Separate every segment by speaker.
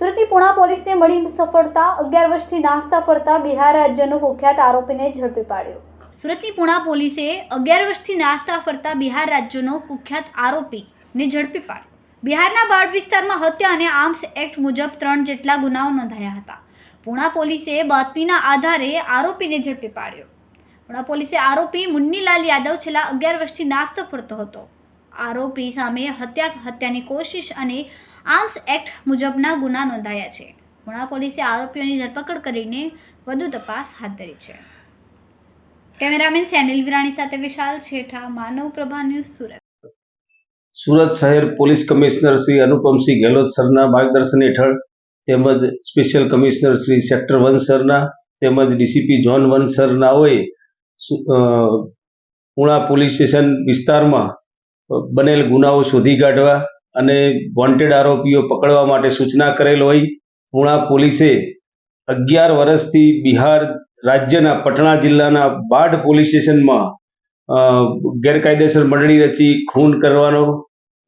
Speaker 1: સુરતની પુણા પોલીસને મળી સફળતા, અગિયાર વર્ષથી નાસ્તા ફરતા બિહાર રાજ્યનો કુખ્યાત આરોપીને ઝડપી પાડ્યો. સુરતની પુણા પોલીસે અગિયાર વર્ષથી નાસ્તા ફરતા બિહાર રાજ્યનો કુખ્યાત આરોપીને ઝડપી પાડ્યો. બિહારના બાળ વિસ્તારમાં હત્યા અને આર્મ્સ એક્ટ મુજબ ત્રણ જેટલા ગુનાઓ નોંધાયા હતા. પુણા પોલીસે બાતમીના આધારે આરોપીને ઝડપી પાડ્યો. પુણા પોલીસે આરોપી મુન્નીલાલ યાદવ છેલ્લા અગિયાર વર્ષથી નાસ્તો ફરતો હતો. આરોપી સામે હત્યા હત્યાની કોશિશ અને આર્મ્સ એક્ટ મુજબના ગુના નોંધાયા છે. પુણા પોલીસે આરોપીઓની ધરપકડ કરીને વધુ તપાસ હાથ ધરી છે. કેમેરામેન સેનિલ વિરાણી સાથે વિશાલ છેઠા, માનવ પ્રભા ન્યૂઝ સુરત.
Speaker 2: સુરત શહેર પોલીસ કમિશનર શ્રી અનુપમસિંહ ગેહલોત સરના માર્ગદર્શન હેઠળ તેમજ special commissioner Shri sector one સરના તેમજ ડીસીપી ઝોન વન સરનાઓએ પુણા પોલીસ સ્ટેશન વિસ્તારમાં બનેલ ગુનાઓ શોધી કાઢવા અને વોન્ટેડ આરોપીઓ પકડવા માટે સૂચના કરેલ હોય, પુણા પોલીસે અગિયાર વર્ષથી બિહાર રાજ્યના પટણા જિલ્લાના બાઢ પોલીસ સ્ટેશનમાં ગેરકાયદેસર મંડળી રચી ખૂન કરવાનો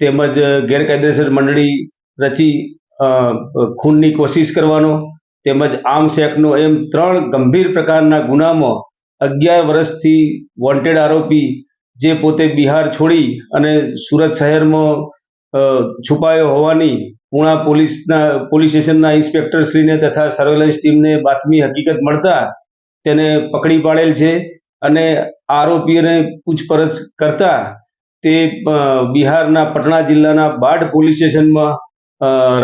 Speaker 2: તેમજ ગેરકાયદેસર મંડળી રચી ખૂનની કોશિશ કરવાનો તેમજ આર્મ્સ એક્ટનો એમ ત્રણ ગંભીર પ્રકારના ગુનામાં અગિયાર વર્ષથી વોન્ટેડ આરોપી જે પોતે બિહાર છોડી અને સુરત શહેરમાં છુપાયો હોવાની પૂણા પોલીસના, પોલીસ સ્ટેશનના ઇન્સ્પેક્ટરશ્રીને તથા સર્વેલન્સ ટીમને બાતમી હકીકત મળતા તેને પકડી પાડેલ છે અને આરોપીઓને પૂછપરછ કરતા તે બિહારના પટણા જિલ્લાના બાઢ પોલીસ સ્ટેશનમાં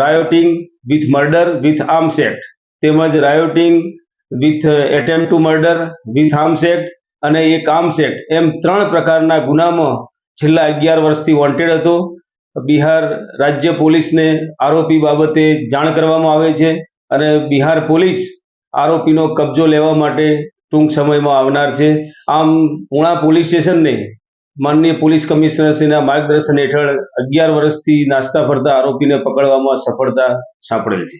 Speaker 2: rioting with murder with arms act તેમજ rioting with attempt to murder with arms act અને એક આર્મ્સ એક્ટ એમ ત્રણ પ્રકારના ગુનામાં છેલ્લા અગિયાર વર્ષથી વોન્ટેડ હતો. બિહાર રાજ્ય પોલીસને આરોપી બાબતે જાણ કરવામાં આવે છે અને બિહાર પોલીસ આરોપીનો કબજો લેવા માટે ટૂંક સમયમાં આવનાર છે. આમ પુણા પોલીસ સ્ટેશનને માનનીય પોલીસ કમિશનરશ્રીના માર્ગદર્શન હેઠળ અગિયાર વર્ષથી નાસ્તા ફરતા આરોપીને પકડવામાં સફળતા સાંપડેલ છે.